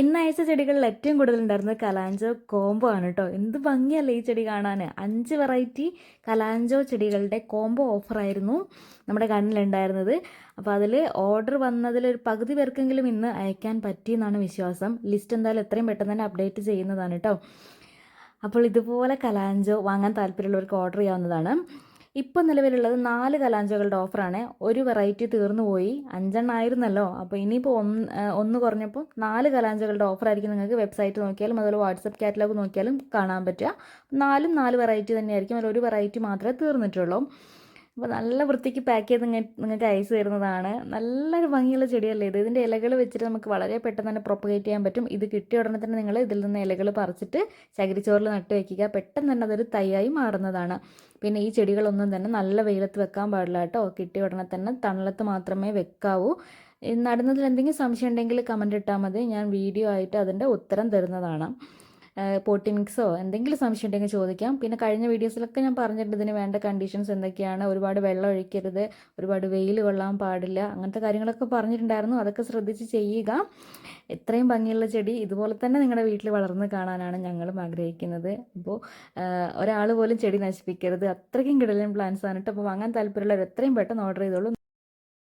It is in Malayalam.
ഇന്ന് അയച്ച ചെടികളിൽ ഏറ്റവും കൂടുതൽ ഉണ്ടായിരുന്നത് കലാഞ്ചോ കോംബോ ആണ് കേട്ടോ എന്ത് ഭംഗിയല്ലേ ഈ ചെടി കാണാൻ അഞ്ച് വെറൈറ്റി കലാഞ്ചോ ചെടികളുടെ കോംബോ ഓഫറായിരുന്നു നമ്മുടെ കണ്ണിലുണ്ടായിരുന്നത്. അപ്പോൾ അതിൽ ഓർഡർ വന്നതിൽ ഒരു പകുതി പേർക്കെങ്കിലും ഇന്ന് അയക്കാൻ പറ്റിയെന്നാണ് വിശ്വാസം. ലിസ്റ്റ് എന്തായാലും എത്രയും പെട്ടെന്ന് തന്നെ അപ്ഡേറ്റ് ചെയ്യുന്നതാണ് കേട്ടോ അപ്പോൾ ഇതുപോലെ കലാഞ്ചോ വാങ്ങാൻ താല്പര്യമുള്ളവർക്ക് ഓർഡർ ചെയ്യാവുന്നതാണ്. ഇപ്പം നിലവിലുള്ളത് നാല് കലാഞ്ചകളുടെ ഓഫറാണ്. ഒരു വെറൈറ്റി തീർന്നു പോയി. അഞ്ചെണ്ണായിരുന്നല്ലോ അപ്പോൾ ഇനിയിപ്പോൾ ഒന്ന് ഒന്ന് കുറഞ്ഞപ്പോൾ നാല് കലാഞ്ചകളുടെ ഓഫറായിരിക്കും നിങ്ങൾക്ക് വെബ്സൈറ്റ് നോക്കിയാലും അതുപോലെ വാട്സപ്പ് കാറ്റലോഗ് നോക്കിയാലും കാണാൻ പറ്റുക. നാലും നാല് വെറൈറ്റി തന്നെയായിരിക്കും. അതിൽ ഒരു വെറൈറ്റി മാത്രമേ തീർന്നിട്ടുള്ളൂ. അപ്പോൾ നല്ല വൃത്തിക്ക് പാക്ക് ചെയ്ത് നിങ്ങ- നിങ്ങൾക്ക് അയച്ചു തരുന്നതാണ്. നല്ലൊരു ഭംഗിയുള്ള ചെടിയല്ലേ ഇത്? ഇതിന്റെ ഇലകൾ വെച്ചിട്ട് നമുക്ക് വളരെ പെട്ടെന്ന് തന്നെ പ്രൊപ്പഗേറ്റ് ചെയ്യാൻ പറ്റും. ഇത് കിട്ടിയ ഉടനെ തന്നെ നിങ്ങൾ ഇതിൽ നിന്ന് ഇലകൾ പറിച്ചിട്ട് ചകിരിച്ചോറിൽ നട്ട് വയ്ക്കുക പെട്ടെന്ന് തന്നെ അതൊരു തൈയായി മാറുന്നതാണ്. പിന്നെ ഈ ചെടികളൊന്നും തന്നെ നല്ല വെയിലത്ത് വെക്കാൻ പാടില്ല കേട്ടോ. കിട്ടിയ ഉടനെ തന്നെ തണലത്ത് മാത്രമേ വെക്കാവൂ. നടുന്നതിൽ എന്തെങ്കിലും സംശയം ഉണ്ടെങ്കിൽ കമന്റ് ഇട്ടാൽ മതി. ഞാൻ വീഡിയോ ആയിട്ട് അതിന്റെ ഉത്തരം തരുന്നതാണ്. പോട്ടി മിക്സോ? എന്തെങ്കിലും സംശയം ഉണ്ടെങ്കിൽ ചോദിക്കാം. പിന്നെ കഴിഞ്ഞ വീഡിയോസിലൊക്കെ ഞാൻ പറഞ്ഞിട്ടുണ്ട് ഇതിന് വേണ്ട കണ്ടീഷൻസ് എന്തൊക്കെയാണ്? ഒരുപാട് വെള്ളം ഒഴിക്കരുത്. ഒരുപാട് വെയിൽ കൊള്ളാൻ പാടില്ല. അങ്ങനത്തെ കാര്യങ്ങളൊക്കെ പറഞ്ഞിട്ടുണ്ടായിരുന്നു. അതൊക്കെ ശ്രദ്ധിച്ച് ചെയ്യുക. എത്രയും ഭംഗിയുള്ള ചെടി ഇതുപോലെ തന്നെ നിങ്ങളുടെ വീട്ടിൽ വളർന്ന് കാണാനാണ് ഞങ്ങളും ആഗ്രഹിക്കുന്നത്. അപ്പോൾ ഒരാൾ പോലും ചെടി നശിപ്പിക്കരുത്. അത്രയ്ക്കും കിടലും പ്ലാൻസ് ആണ് കേട്ടോ അപ്പോൾ വാങ്ങാൻ താല്പര്യമുള്ളവർ എത്രയും പെട്ടെന്ന് ഓർഡർ ചെയ്തോളൂ.